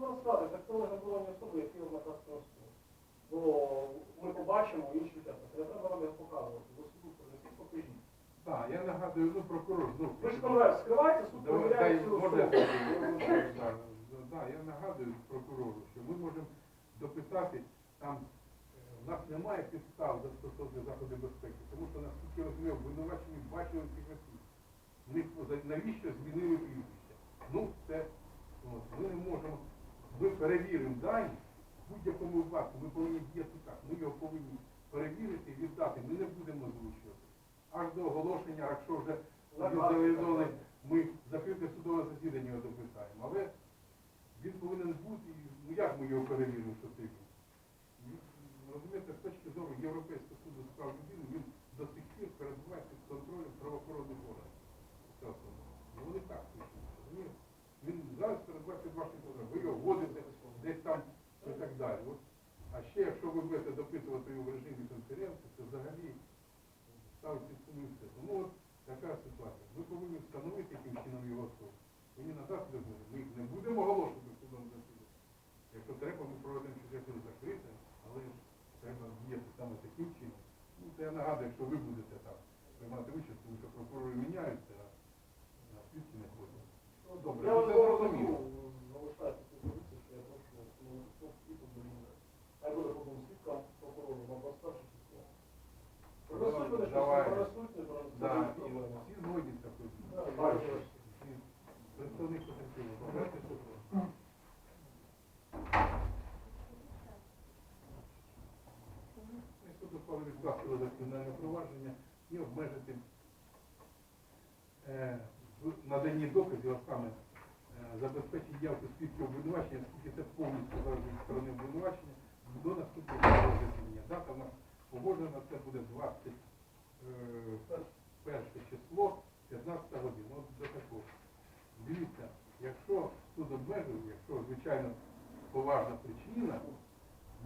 можу розказати, так це може було не особи, які в накладку суд. Бо ми побачимо інші тепло. Я треба вам як показувати. До суду принесіть, покажіть. Так, я нагадую, ну прокурор знову. Ви ж конверт скриваєте, суд Давай, перевіряє дай- всю я Так, я нагадую прокурору, що ми можемо допитати там. Е, у нас немає підстав до стосовно заходу безпеки, тому що наскільки розумію, обвинувачені бачили цих осіб. В них навіщо змінили прізвище? Ну, це от, ми не можемо ми перевіримо дані, в будь-якому випадку ми повинні діяти так, ми його повинні перевірити і віддати, ми не будемо озвучувати. Аж до оголошення, якщо вже завізований, ми закрите судове засідання його допитаємо. Але він повинен бути, ну як ми його перевіримо, що це далі. От. А ще якщо ви будете допитувати його в режимі конференції, це взагалі ставить все. Тому от така ситуація. Ми повинні встановити яким чином його особу. Мені надати дозволи. Ми їх не будемо оголошувати в судовому засіданні. Якщо треба, ми проведемо щось закрите, але треба діяти саме таким чином. Ну, це я нагадую, якщо ви будете там приймати участь, тому що прокурори міняються, а слідчі не ходять. Ну, добре, Я ну, вас це зараз зрозуміло. залишаю цю позицію, що я прошу ну, стоп і подумати. Хай буде потім свідкам прокурору, вам розкажуть число. Принесуть вони щось, Давай. не принесуть, не принесуть. Да, це і проблема. всі згодні з такою. Да, бачу. І Представник потерпілого. Бажаєте щось? Дозволить відкласти розгляд кримінального провадження і обмежити е, в наданні доказів, а саме е, забезпечити явку свідків обвинувачення, оскільки це повністю від сторони обвинувачення, до наступного засідання. Дата в нас погоджена, це буде 21 число, 15 година. От до такого. Дивіться, якщо суд обмежує, якщо, звичайно, поважна причина,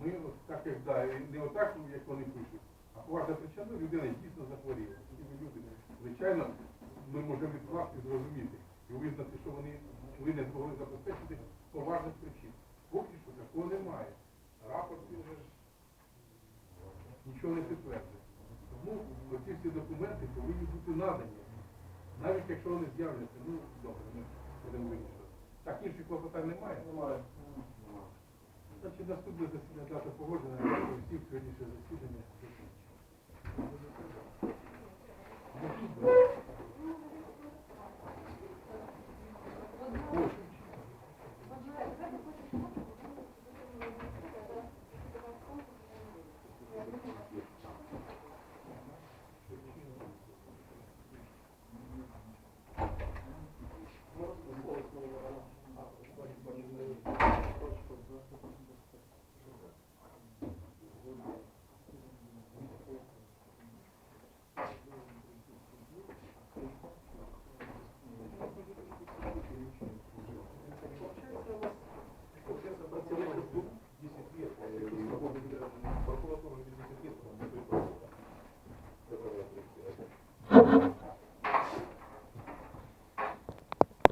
ми от так як да, не отак, ну, як вони пишуть, а поважна причина, людина дійсно захворіла. Люди, звичайно, ми можемо відкласти зрозуміти і визнати, що вони, вони не змогли забезпечити поважних причин. Поки що такого немає. Рапорт він же нічого не підтверджує. Тому оці всі документи повинні бути надані. Навіть якщо вони з'являться, ну добре, ми будемо вирішувати. Так, інших клопотань немає? Немає. Значить, наступне засідання дата погоджена,